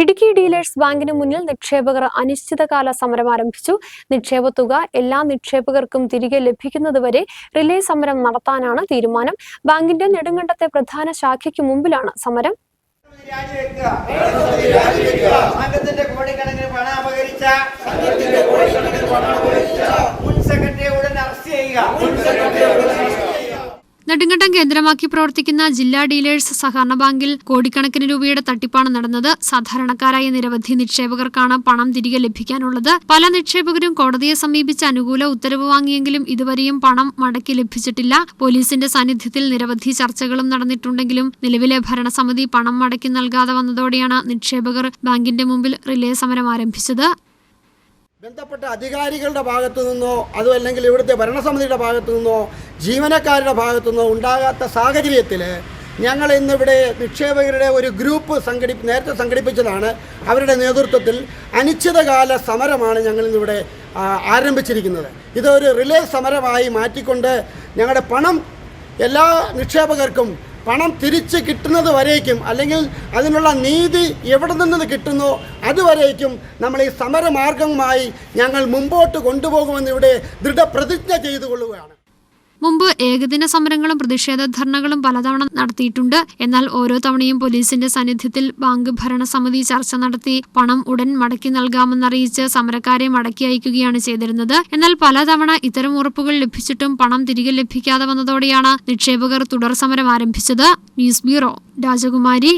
Idukki dealers ബാങ്കിന് മുന്നിൽ നിക്ഷേപകർ അനിശ്ചിതകാല സമരം ആരംഭിച്ചു. നിക്ഷേപ തുക എല്ലാ നിക്ഷേപകർക്കും തിരികെ ലഭിക്കുന്നതുവരെ റിലേ സമരം നടത്താനാണ് തീരുമാനം. ബാങ്കിന്റെ നെടുങ്കണ്ടത്തെ പ്രധാന ശാഖയ്ക്ക് മുമ്പിലാണ് സമരം. പണം ഉടൻ അറസ്റ്റ് ചെയ്യുക. നെടുങ്കണ്ടം കേന്ദ്രമാക്കി പ്രവർത്തിക്കുന്ന ജില്ലാ ഡീലേഴ്സ് സഹകരണ ബാങ്കിൽ കോടിക്കണക്കിന് രൂപയുടെ തട്ടിപ്പാണ് നടന്നത്. സാധാരണക്കാരായ നിരവധി നിക്ഷേപകർക്കാണ് പണം തിരികെ ലഭിക്കാനുള്ളത്. പല നിക്ഷേപകരും കോടതിയെ സമീപിച്ച് അനുകൂല ഉത്തരവ് വാങ്ങിയെങ്കിലും ഇതുവരെയും പണം മടക്കി ലഭിച്ചിട്ടില്ല. പോലീസിന്റെ സാന്നിധ്യത്തിൽ നിരവധി ചർച്ചകളും നടന്നിട്ടുണ്ടെങ്കിലും നിലവിലെ ഭരണസമിതി പണം മടക്കി നൽകാതെ വന്നതോടെയാണ് നിക്ഷേപകർ ബാങ്കിന്റെ മുമ്പിൽ റിലേ സമരം ആരംഭിച്ചത്. ബന്ധപ്പെട്ട അധികാരികളുടെ ഭാഗത്തു നിന്നോ അതുമല്ലെങ്കിൽ ഇവിടുത്തെ ഭരണസമിതിയുടെ ഭാഗത്തു നിന്നോ ജീവനക്കാരുടെ ഭാഗത്തുനിന്ന് ഉണ്ടാകാത്ത സാഹചര്യത്തിൽ ഞങ്ങൾ ഇന്നിവിടെ നിക്ഷേപകരുടെ ഒരു ഗ്രൂപ്പ് സംഘടി നേരത്തെ സംഘടിപ്പിച്ചതാണ്. അവരുടെ നേതൃത്വത്തിൽ അനിശ്ചിതകാല സമരമാണ് ഞങ്ങൾ ഇന്നിവിടെ ആരംഭിച്ചിരിക്കുന്നത്. ഇതൊരു റിലേ സമരമായി മാറ്റിക്കൊണ്ട് ഞങ്ങളുടെ പണം എല്ലാ നിക്ഷേപകർക്കും പണം തിരിച്ച് കിട്ടുന്നത് വരേക്കും അല്ലെങ്കിൽ അതിനുള്ള നീതി എവിടെ നിന്ന് കിട്ടുന്നോ അതുവരേക്കും നമ്മൾ ഈ സമരമാർഗമായി ഞങ്ങൾ മുമ്പോട്ട് കൊണ്ടുപോകുമെന്ന് ഇവിടെ ദൃഢപ്രതിജ്ഞ ചെയ്തു കൊള്ളുകയാണ് മുമ്പ് ഏകദിന സമരങ്ങളും പ്രതിഷേധ ധർണകളും പലതവണ നടത്തിയിട്ടുണ്ട്. എന്നാൽ ഓരോ തവണയും പോലീസിന്റെ സാന്നിധ്യത്തിൽ ബാങ്ക് ഭരണസമിതി ചർച്ച നടത്തി പണം ഉടൻ മടക്കി നൽകാമെന്നറിയിച്ച് സമരക്കാരെ മടക്കി അയക്കുകയാണ് ചെയ്തിരുന്നത്. എന്നാൽ പലതവണ ഇത്തരം ഉറപ്പുകൾ ലഭിച്ചിട്ടും പണം തിരികെ ലഭിക്കാതെ വന്നതോടെയാണ് നിക്ഷേപകർ തുടർ സമരം ആരംഭിച്ചത്. ന്യൂസ് ബ്യൂറോ രാജകുമാരി